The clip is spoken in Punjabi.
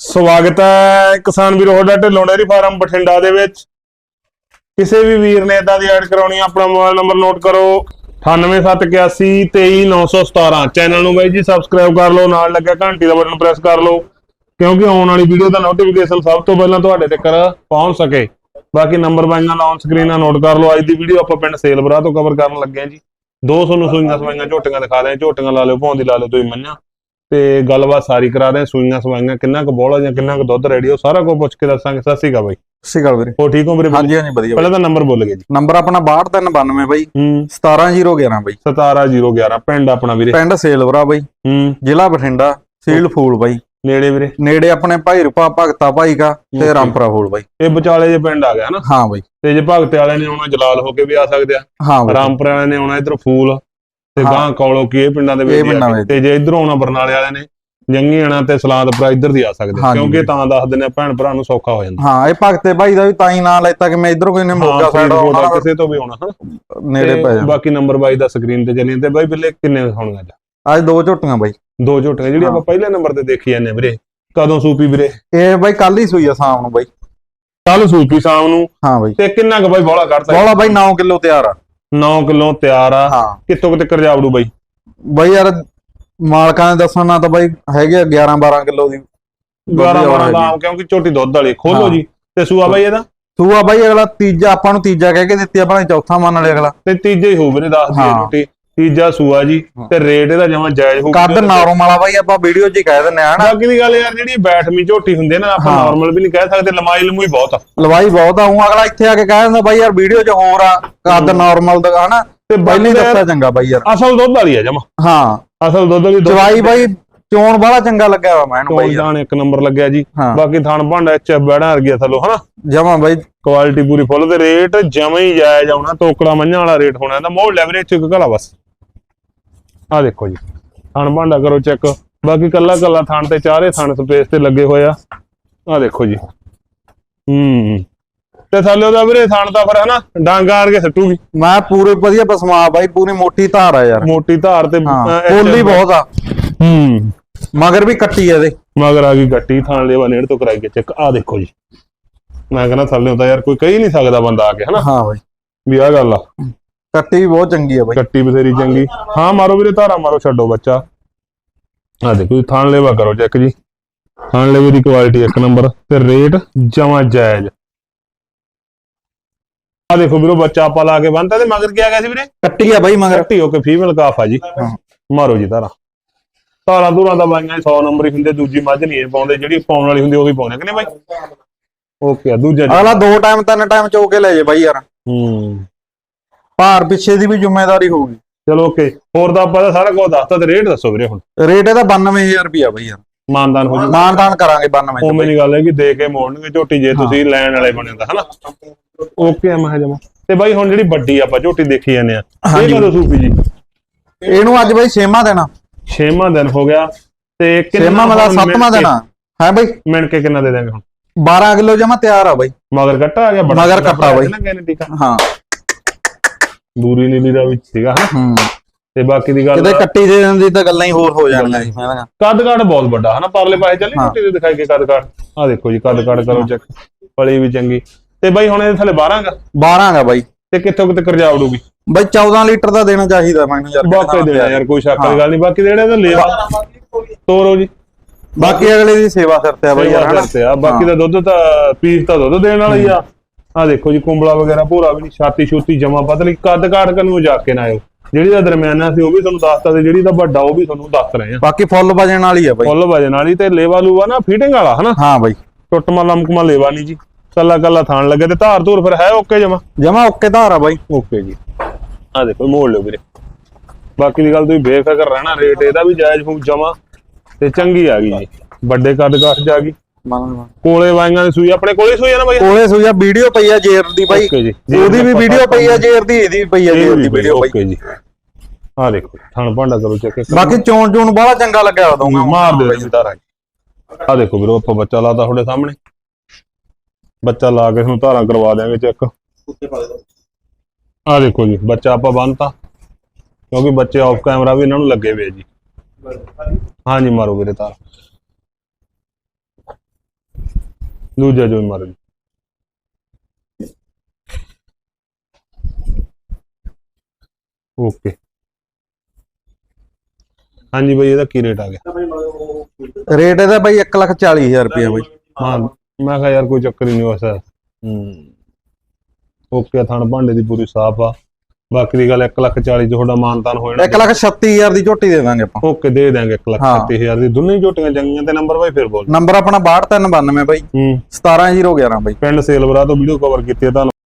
ਸਵਾਗਤ ਹੈ ਕਿਸਾਨ ਵੀਰੋ ਤੁਹਾਡਾ ਢਿੱਲੋਂ ਡੇਅਰੀ ਫਾਰਮ ਬਠਿੰਡਾ ਦੇ ਵਿੱਚ। ਕਿਸੇ ਵੀ ਵੀਰ ਨੇ ਇਦਾਂ ਦੀ ਐਡ ਕਰਾਉਣੀ ਆਪਣਾ ਮੋਬਾਈਲ ਨੰਬਰ ਨੋਟ ਕਰੋ। 9871823917 ਚੈਨਲ ਨੂੰ ਬਾਈ ਜੀ ਸਬਸਕ੍ਰਾਈਬ ਕਰ ਲਓ, ਨਾਲ ਲੱਗਿਆ ਘੰਟੀ ਦਾ ਬਟਨ ਪ੍ਰੈਸ ਕਰ ਲਓ, ਕਿਉਂਕਿ ਆਉਣ ਵਾਲੀ ਵੀਡੀਓ ਦਾ ਨੋਟੀਫਿਕੇਸ਼ਨ ਸਭ ਤੋਂ ਪਹਿਲਾਂ ਤੁਹਾਡੇ ਤੱਕ ਪਹੁੰਚ ਸਕੇ। ਬਾਕੀ ਨੰਬਰ ਬਾਈਆਂ ਨਾਲ ਸਕਰੀਨ ਨਾਲ ਨੋਟ ਕਰ ਲਓ। ਅੱਜ ਦੀ ਵੀਡੀਓ ਆਪਾਂ ਪਿੰਡ ਸੇਲਬਰਾ ਤੋਂ ਕਵਰ ਕਰਨ ਲੱਗੇ ਹਾਂ ਜੀ। ਦੋ ਨੂੰ ਸੂਈਆਂ ਸਵਾਈਆਂ ਝੋਟੀਆਂ ਦਿਖਾ ਰਹੇ ਝੋਟੀਆਂ ਲਾ ਲਿਓ, ਭੌਂਦੀ ਲਾ ਲਿਓ, ਤੁਸੀਂ ਮੰਨਿਆ। ਤੇ ਗੱਲਬਾਤ ਸਾਰੀ ਕਰਾ ਰਹੇ ਹਾਂ, ਸੂਈਆਂ ਸਵਾਈਆਂ ਕਿੰਨਾ ਕੁ ਬੋਲਾ ਜਾਂ ਕਿੰਨਾ ਕੁ ਦੁੱਧ ਰੈਡੀ ਉਹ ਸਾਰਾ ਕੁਝ ਪੁੱਛ ਕੇ ਦੱਸਾਂਗੇ। ਸਤਿ ਸ਼੍ਰੀ ਅਕਾਲ ਬਾਈ। ਸਤਿ ਸ਼੍ਰੀ ਅਕਾਲ ਵੀਰੇ। ਹੋ ਠੀਕ ਹੋ ਵੀਰੇ? ਹਾਂਜੀ ਹਾਂਜੀ ਵਧੀਆ ਪਹਿਲਾਂ ਤਾਂ ਨੰਬਰ ਬੋਲ ਗਏ ਜੀ। ਨੰਬਰ ਆਪਣਾ 6292 ਬਾਈ। ਹੂੰ। 17011 ਬਾਈ। 17011 ਪਿੰਡ ਆਪਣਾ ਵੀਰੇ। ਪਿੰਡ ਸੇਲਵਰਾ ਬਾਈ। ਹੂੰ। ਜ਼ਿਲ੍ਹਾ ਬਠਿੰਡਾ ਸੀਲ ਫੂਲ ਬਾਈ। ਨੇੜੇ ਵੀਰੇ। ਨੇੜੇ ਆਪਣੇ ਭਾਈ ਰੂਪਾ ਭਗਤਾ ਭਾਈ Okay. ਤੇ ਰਾਮਪੁਰਾ ਫੂਲ ਬਾਈ। ਇਹ ਵਿਚਾਲੇ ਜੇ ਪਿੰਡ ਆ ਗਿਆ ਨਾ? ਹਾਂ ਬਾਈ। ਤੇ ਜੇ ਭਗਤ ਵਾਲੇ ਨੇ ਆਉਣਾ ਜਲਾਲ ਹੋ ਕੇ ਵੀ ਆ ਸਕਦੇ ਆ। ਹਾਂ ਰਾਮਪੁਰ ਵਾਲੇ ਨੇ ਆਉਣਾ ਇਧਰ ਫੂਲ। ਤੇ। ਗਾਂ ਕੌਲੋ ਕੀ ਇਹ ਪਿੰਡਾਂ ਦੇ ਵਿੱਚ। ਤੇ ਜੇ ਇਧਰੋਂ ਆਉਣਾ ਬਰਨਾਲੇ ਵਾਲਿਆਂ ਨੇ ਜੰਗੀ ਆਣਾ ਤੇ ਸਲਾਦਪੁਰਾ ਇੱਧਰ ਦੀ ਆ ਸਕਦੇ ਕਿਉਂਕਿ। ਤਾਂ ਦੱਸ ਦਿੰਦੇ ਆ ਭੈਣ ਭਰਾ ਨੂੰ ਸੌਖਾ ਹੋ ਜਾਂਦਾ। ਹਾਂ ਇਹ ਭਗਤੇ ਭਾਈ ਦਾ ਵੀ ਤਾਂ ਹੀ ਨਾਂ ਲੈਤਾ ਕਿ ਮੈਂ ਇਧਰ ਕੋਈ ਨੇ ਮੋਗਾ ਸਾਈਡ ਆਉਣਾ। ਕਿਸੇ ਤੋਂ ਵੀ ਆਉਣਾ ਨੇੜੇ ਪੈ ਜਾਂਦਾ ਬਾਕੀ ਨੰਬਰ ਬਾਈ ਦਾ ਸਕਰੀਨ ਤੇ ਚੱਲੀ ਤੇ ਬਾਈ ਬਿੱਲੇ ਕਿੰਨੇ ਹੋਣਗੇ ਅੱਜ ਅੱਜ ਦੋ ਝੋਟੀਆਂ ਬਾਈ। ਦੋ ਝੋਟੀਆਂ ਜਿਹੜੀ। ਆਪਾਂ ਪਹਿਲੇ ਨੰਬਰ ਤੇ ਦੇਖੀ ਜਾਂਦੇ ਵੀਰੇ। ਕਦੋਂ ਸੂਪੀ ਵੀਰੇ? ਇਹ ਬਾਈ ਕੱਲ ਹੀ ਸੂਈ ਆ ਸ਼ਾਮ ਨੂੰ ਬਾਈ। ਕੱਲ ਸੂਪੀ ਸ਼ਾਮ ਨੂੰ। ਹਾਂ ਬਾਈ। ਤੇ ਕਿੰਨਾ ਕੁ ਬਾਈ ਬੋਲਾ ਕੱਢਤਾ ਬੋਲਾ ਬਾਈ 9 ਕਿਲੋ ਤਿਆਰ ਆ। 9 ਕਿਲੋ ਤਿਆਰ ਆ। ਹਾਂ। ਕਿੱਥੋਂ ਕਿਤੇ ਕਰ ਜਾਵੜੂ ਬਾਈ? ਬਾਈ ਯਾਰ ਮਾਲਕਾਂ ਨੇ ਦੱਸਣ ਨਾਲ ਤਾਂ ਬਾਈ ਹੈਗੇ ਆ 11 12 ਕਿਲੋ ਦੀ। 12 ਵਧੀਆ 12 ਹੈਗੀ। ਦਾ ਕਿਉਂਕਿ ਝੋਟੀ ਦੁੱਧ ਵਾਲੀ। ਖੋਲੋ। ਜੀ। ਤੇ ਸੂਆ ਬਾਈ ਇਹਦਾ? ਸੂਆ ਬਾਈ ਅਗਲਾ ਤੀਜਾ ਆਪਾਂ ਨੂੰ ਤੀਜਾ ਕਹਿ ਕੇ ਦਿੱਤੀ ਆਪਾਂ ਨੇ ਚੌਥਾ ਮੰਨ ਲਿਆ ਅਗਲਾ। ਤੇ ਤੀਜੇ ਹੀ ਹੋਊ ਵੀਰੇ ਦੱਸ ਦੀ ਹਾਂ। ਤੀਜਾ ਸੂਆ ਜੀ ਤੇ ਰੇਟ ਇਹਦਾ ਜਮਾ ਜਾਇਜ਼ ਹੋਊ ਕੱਦ ਨਾਰਮਲ ਵਾਲਾ ਬਾਈ ਆਪਾਂ ਵੀਡੀਓ 'ਚ ਹੀ ਕਹਿ ਦਿੰਨੇ ਆ ਹਨਾ? ਬਾਕੀ ਦੀ ਗੱਲ ਯਾਰ ਜਿਹੜੀ ਬੈਠਵੀਂ ਝੋਟੀ ਹੁੰਦੀ ਨਾ ਆਪਾਂ। ਨਾਰਮਲ ਵੀ ਨਹੀਂ ਕਹਿ ਸਕਦੇ ਲੰਮਾਈ ਲੰਮੂਈ ਬਹੁਤ ਆ। ਲਵਾਈ ਬਹੁਤ ਆ ਹੂੰ ਅਗਲਾ ਇੱਥੇ ਆ ਕੇ ਕਹਿ ਦਿੰਦਾ ਬਾਈ ਯਾਰ ਵੀਡੀਓ 'ਚ ਹੋਰ ਆ ਕੱਦ ਨਾਰਮਲ ਦਾ ਹਨਾ? ਤੇ ਪਹਿਲੀ ਦੱਸਿਆ ਚੰਗਾ ਬਾਈ ਯਾਰ। ਅਸਲ ਦੁੱਧ ਵਾਲੀ ਆ ਜਮਾ। ਹਾਂ। ਅਸਲ ਦੁੱਧ ਵਾਲੀ ਜਵਾਈ ਬਾਈ ਚੋਣ ਵਾਲਾ ਚੰਗਾ ਲੱਗਿਆ ਵਾ ਮੈਨੂੰ ਬਾਈ ਜਾਣ ਇੱਕ ਨੰਬਰ ਲੱਗਿਆ ਜੀ। ਬਾਕੀ ਥਣ ਭਾਂਡਾ ਐਚ ਬੈੜਾ ਵਰਗੀਆ ਥੱਲੋਂ ਹਨਾ? ਜਮਾ ਬਾਈ। ਕੁਆਲਿਟੀ ਪੂਰੀ ਫੁੱਲ ਤੇ ਰੇਟ ਜਮਾ ਹੀ ਜਾਇਜ਼ ਆਉਣਾ ਤੋਕੜਾ ਮੰਝਾਂ ਵਾਲਾ ਰੇਟ ਹੋਣਾ ਇਹਦਾ ਮੋੜ ਲੈਵਰੇਜ ਚ ਇੱਕ ਘਲਾ ਬਸ। ਆ ਦੇਖੋ ਜੀ। ਥਣ ਭਾਂਡਾ ਕਰੋ ਚੈੱਕ ਬਾਕੀ ਕੱਲਾ ਕੱਲਾ ਥਣ ਤੇ ਚਾਰੇ ਥਣ ਸਪੇਸ ਤੇ ਲੱਗੇ ਹੋਏ ਆ। ਆ ਦੇਖੋ ਜੀ। ਹੂੰ। ਤੇ ਥੱਲੇ ਉਹਦਾ ਵੀਰੇ ਥਣ ਦਾ ਫਿਰ ਹਨਾ ਡਾਂਗਾ ਆਣ ਕੇ ਸੱਟੂਗੀ। ਮੈਂ ਪੂਰੇ ਵਧੀਆ ਬਸਮਾ ਬਾਈ ਪੂਰੀ ਮੋਟੀ ਧਾਰ ਆ ਯਾਰ। ਮੋਟੀ ਧਾਰ ਤੇ ਪੋਲੀ ਬਹੁਤ ਆ। ਹੂੰ। ਮਗਰ ਵੀ ਕੱਟੀ ਆ ਇਹਦੇ। ਮਗਰ ਆ ਗਈ ਗੱਟੀ ਥਾਣ ਲੈਵਾ ਨੇੜ ਤੋਂ ਕਰਾਈ ਕੇ ਚੈੱਕ ਆ ਦੇਖੋ ਜੀ। ਮੈਂ ਕਹਿੰਦਾ ਥੱਲੇ ਤਾਂ ਯਾਰ ਕੋਈ ਕਹੀ ਨਹੀਂ ਸਕਦਾ ਬੰਦਾ ਆ ਕੇ ਹਨਾ? ਹਾਂ ਬਾਈ। ਵੀ ਆ ਗੱਲ ਆ। ਕੱਟੀ ਵੀ ਬਹੁਤ ਚੰਗੀ ਆ ਬਾਈ। ਕੱਟੀ ਬਥੇਰੀ ਚੰਗੀ। ਹਾਂ ਮਾਰੋ ਵੀਰੇ ਧਾਰਾ ਮਾਰੋ ਛੱਡੋ ਬੱਚਾ। ਆ ਦੇਖੋ ਥਾਣ ਲੈਵਾ ਕਰੋ ਚੈੱਕ ਜੀ। ਥਾਣ ਲੈਵੇ ਦੀ ਕੁਆਲਿਟੀ ਇੱਕ ਨੰਬਰ ਤੇ ਰੇਟ ਜਮਾ ਜਾਇਜ਼। ਆ ਦੇਖੋ ਵੀਰੋ ਬੱਚਾ ਆਪਾਂ ਲਾ ਕੇ ਬੰਨਤਾ ਤੇ ਮਗਰ ਕੀ ਆ ਗਿਆ ਸੀ ਵੀਰੇ? ਕੱਟੀ ਆ ਬਾਈ ਮਗਰ। ਕੱਟੀ ਹੋ ਕੇ ਫੀਮੇਲ ਕਾਫ ਆ ਜੀ। ਮਾਰੋ ਜੀ ਧਾਰਾ। ਧਾਰਾ ਧੂਰਾਂ ਦਾ ਬਾਈਆਂ 100 ਨੰਬਰ ਹੀ ਹੁੰਦੇ ਦੂਜੀ ਮੱਝ ਨਹੀਂ ਪਾਉਂਦੇ ਜਿਹੜੀ ਪਾਉਣ ਵਾਲੀ ਹੁੰਦੀ ਉਹ ਵੀ ਪਾਉਂਦੇ ਕਿ ਨਹੀਂ ਬਾਈ? ਓਕੇ ਆ ਦੂਜਾ ਜੀ। ਅਗਲਾ ਦੋ ਟਾਈਮ ਤਿੰਨ ਟਾਈਮ ਚੋ ਕੇ ਲੈ ਜੇ ਬਾਈ ਯਾਰ। ਹੂੰ। ਭਾਰ ਪਿੱਛੇ ਦੀ ਵੀ ਜ਼ਿੰਮੇਵਾਰੀ ਹੋਊਗੀ। ਚਲੋ ਓਕੇ ਹੋਰ ਤਾਂ ਆਪਾਂ ਸਾਰਾ ਕੁਝ ਦੱਸਤਾ ਤੇ ਰੇਟ ਦੱਸੋ ਵੀਰੇ ਹੁਣ। ਰੇਟ ਇਹਦਾ 92000 ਰੁਪਿਆ ਬਾਈ ਯਾਰ। ਮਾਨਦਾਨ ਹੋ ਜੂ। ਮਾਨਦਾਨ ਕਰਾਂਗੇ 92 ਚ ਉਹ। ਮੇਰੀ ਗੱਲ ਹੈ ਕਿ ਦੇ ਕੇ ਮੋੜਨਗੇ ਝੋਟੀ ਜੇ ਤੁਸੀਂ ਲੈਣ ਵਾਲੇ ਬਣੇ ਤਾਂ ਹਨਾ? ਓਕੇ ਮੈਂ ਜਮਾ ਤੇ ਬਾਈ ਹੁਣ ਜਿਹੜੀ ਵੱਡੀ ਆਪਾਂ ਝੋਟੀ ਦੇਖੀ ਜਾਂਦੇ ਆ ਇਹ। ਕਦੋਂ ਸੂਪੀ ਜੀ? ਇਹਨੂੰ ਅੱਜ ਬਾਈ ਛੇਵਾਂ ਦੇਣਾ ਛੇਵਾਂ ਦਿਨ ਹੋ ਗਿਆ। ਤੇ ਛੇਵਾਂ ਮਤਲਬ ਹੁਣ ਮਿਣ ਸੱਤਵਾਂ ਕੇ- ਦੇਣਾ ਹੈ ਬਾਈ? ਮਿਣ ਕੇ ਕਿੰਨਾ ਦੇ ਦਾਂਗੇ ਹੁਣ? 12 ਕਿਲੋ ਜਮਾ ਤਿਆਰ ਆ ਬਾਈ। ਮਗਰ ਕੱਟਾ ਆ ਗਿਆ ਬੜਾ ਮਗਰ ਕੱਟਾ ਬਾਈ। ਹਾਂ। ਦੂਰੀ ਨੀਲੀ ਦਾ ਵਿੱਚ ਸੀਗਾ ਹਨਾ? ਹੂੰ। ਤੇ ਬਾਕੀ ਦੀ ਗੱਲ ਕਿਤੇ ਕੱਟੀ ਦੇ ਦੀ ਤਾਂ ਗੱਲਾਂ ਹੀ ਹੋਰ ਹੋ ਜਾਣਗੀਆਂ ਸੀ ਮੈਂ ਕੱਦ ਕਾਠ ਬਹੁਤ ਵੱਡਾ ਹਨਾ? ਪਰਲੇ ਪਾਸੇ ਚੱਲੀ। ਝੋਟੀ ਦੇ ਦਿਖਾਈ ਕੇ ਕੱਦ ਕਾਠ ਆ ਦੇਖੋ ਜੀ ਕੱਦ ਕਾਠ ਕਰੋ ਚੈੱਕ। ਪਲੀ ਵੀ ਚੰਗੀ। ਤੇ ਬਾਈ ਹੁਣ ਇਹਦੇ ਥੱਲੇ 12 ਗਾ 12 ਗਾ ਬਾਈ। ਤੇ ਕਿੱਥੋਂ ਕਿਤੇ ਕਰਜਾ ਉਡੂਗੀ ਬਾਈ 14 ਲੀਟਰ ਦਾ ਦੇਣਾ ਚਾਹੀਦਾ ਮੈਨੂੰ ਯਾਰ ਬਾਕੀ ਦੇਣਾ ਯਾਰ ਕੋਈ ਸ਼ੱਕ ਵਾਲੀ ਗੱਲ ਨਹੀਂ। ਬਾਕੀ ਜਿਹੜੇ ਇਹਦਾ ਲੇਵਾ ਤੋਰੋ ਜੀ। ਬਾਕੀ ਅਗਲੇ ਦੀ ਸੇਵਾ ਸਿਰ ਤੇ ਆ ਬਾਈ ਯਾਰ ਹਨਾ? ਬਾਕੀ ਦਾ ਦੁੱਧ ਤਾਂ ਪੀਸ ਤਾਂ ਦੁੱਧ ਦੇਣ ਵਾਲਾ ਹੀ ਆ। ਆ ਦੇਖੋ ਜੀ ਕੁੰਬਲਾ ਵਗੈਰਾ ਭੂਰਾ ਵੀ ਨਹੀਂ ਛਾਤੀ ਛੂਤੀ ਜਮਾ ਪਤਲੀ ਕੱਦ ਕਾਠ ਕਰਨ ਨੂੰ ਜਾ ਕੇ ਨਾ ਆਇਓ। ਜਿਹੜੀ ਦਾ ਦਰਮਿਆਨਾ ਸੀ ਉਹ ਵੀ ਤੁਹਾਨੂੰ ਦੱਸਤਾ ਤੇ ਜਿਹੜੀ ਦਾ ਵੱਡਾ ਉਹ ਵੀ ਤੁਹਾਨੂੰ ਦੱਸ ਰਹੇ ਆ ਬਾਕੀ ਫੁੱਲ ਵਜਣ ਵਾਲੀ ਆ ਬਾਈ। ਫੁੱਲ ਵਜਨ ਵਾਲੀ ਤੇ ਲੇਵਾ ਲੂਵਾ ਨਾ ਫਿਟਿੰਗ ਵਾਲਾ ਹਨਾ? ਹਾਂ ਬਾਈ। ਟੁੱਟਮਾ ਲਮਕਮਾ ਲੇਵਾ ਨਹੀਂ ਜੀ। ਕੱਲਾ ਕੱਲਾ ਥਾਣ ਲੱਗੇ ਤੇ ਧਾਰ ਧੂਰ ਫਿਰ ਹੈ ਓਕੇ ਜਮਾ? ਜਮਾ ਓਕੇ ਧਾਰ ਆ ਬਾਈ। ਓਕੇ ਜੀ। ਆ ਦੇਖੋ ਮੋੜ ਲਿਓ ਵੀਰੇ। ਬਾਕੀ ਦੀ ਗੱਲ ਤੁਸੀਂ ਬੇਫਿਕਰ ਰਹਿਣਾ ਰੇਟ ਇਹਦਾ ਵੀ ਜਾਇਜ਼ ਹੋਊ ਜਮਾ ਤੇ ਚੰਗੀ ਆ ਗਈ ਜੀ। ਵੱਡੇ ਕੱਦ ਕਾਠ ਜਾ ਗਈ। ਕੋਲੇ ਵਾਈਆਂ ਦੀ ਸੂਈ ਆਪਣੇ ਕੋਲੇ ਸੂਈ ਆ ਨਾ ਬਾਈ? ਕੋਲੇ ਸੁਜਾ ਵੀਡੀਓ ਪਈ ਆ ਜੇਰ ਦੀ ਬਾਈ। ਓਕੇ ਜੀ ਉਹਦੀ ਵੀ ਵੀਡੀਓ ਪਈ ਆ ਜੇਰ ਦੀ ਇਹਦੀ ਵੀ ਪਈ ਆ ਜੇਰ ਦੀ ਵੀਡੀਓ ਬਾਈ ਓਕੇ ਜੀ। ਆ ਦੇਖੋ ਥਣ ਭਾਂਡਾ ਕਰੋ ਚੈੱਕ ਬਾਕੀ ਚੋਣ ਚੋਣ ਬੜਾ ਚੰਗਾ ਲੱਗਿਆ ਦਊਂਗਾ ਮਾਰ ਦੇ ਜੀ ਧਾਰਾ ਆ ਦੇਖੋ ਵੀਰੋ ਆਪਾਂ ਬੱਚਾ ਲਾਤਾ ਤੁਹਾਡੇ ਸਾਹਮਣੇ। ਬੱਚਾ ਲਾ ਕੇ ਤੁਹਾਨੂੰ ਧਾਰਾਂ ਕਰਵਾ ਦਿਆਂਗੇ ਚੈੱਕ। ਆ ਦੇਖੋ ਜੀ ਬੱਚਾ ਆਪਾਂ ਬੰਨਤਾ। ਕਿਉਂਕਿ ਬੱਚੇ ਆਫ ਕੈਮਰਾ ਵੀ ਇਹਨਾਂ ਨੂੰ ਲੱਗੇ ਹੋਏ ਆ ਜੀ। ਹਾਂਜੀ ਮਾਰੋ ਵੀਰੇ ਤਾਰ। ਦੂਜਾ ਜੋ ਮਾਰ ਓਕੇ ਹਾਂਜੀ ਬਾਈ ਇਹਦਾ ਕੀ ਰੇਟ ਆ ਗਿਆ? ਰੇਟ ਇਹਦਾ ਬਾਈ 1 ਲੱਖ 40 ਹਜ਼ਾਰ ਰੁਪਇਆ ਬਾਈ। ਹਾਂ ਮੈਂ ਕਿਹਾ ਯਾਰ ਕੋਈ ਚੱਕਰ ਹੀ ਨਹੀਂ ਵਸਾ ਹੂੰ। ਓਕੇ ਥਣ ਭਾਂਡੇ ਦੀ ਪੂਰੀ ਸਾਫ਼ ਆ। ਬਾਕੀ ਦੀ ਗੱਲ 1 ਲੱਖ 40 ਚ ਤੁਹਾਡਾ ਮਾਨਤਾਨ ਹੋ 1 ਜਾਣਾ ਲੱਖ 36 ਹਜ਼ਾਰ ਦੀ ਝੋਟੀ ਦੇ ਦਾਂਗੇ ਆਪਾਂ। ਓਕੇ ਦੇ ਦਾਂਗੇ 1 ਲੱਖ ਹਾਂ। 30000 ਦੀ। ਦੋਨੇ ਝੋਟੀਆਂ ਚੰਗੀਆਂ ਤੇ ਨੰਬਰ ਬਾਈ ਫਿਰ ਬੋਲ। ਨੰਬਰ ਆਪਣਾ 6292 ਬਾਈ। ਹੂੰ। 17011 ਬਾਈ। ਪਿੰਡ ਸੇਲਵਰਾ ਤੋਂ ਵੀਡੀਓ ਕਵਰ ਕੀਤੀ ਹੈ ਤੁਹਾਨੂੰ।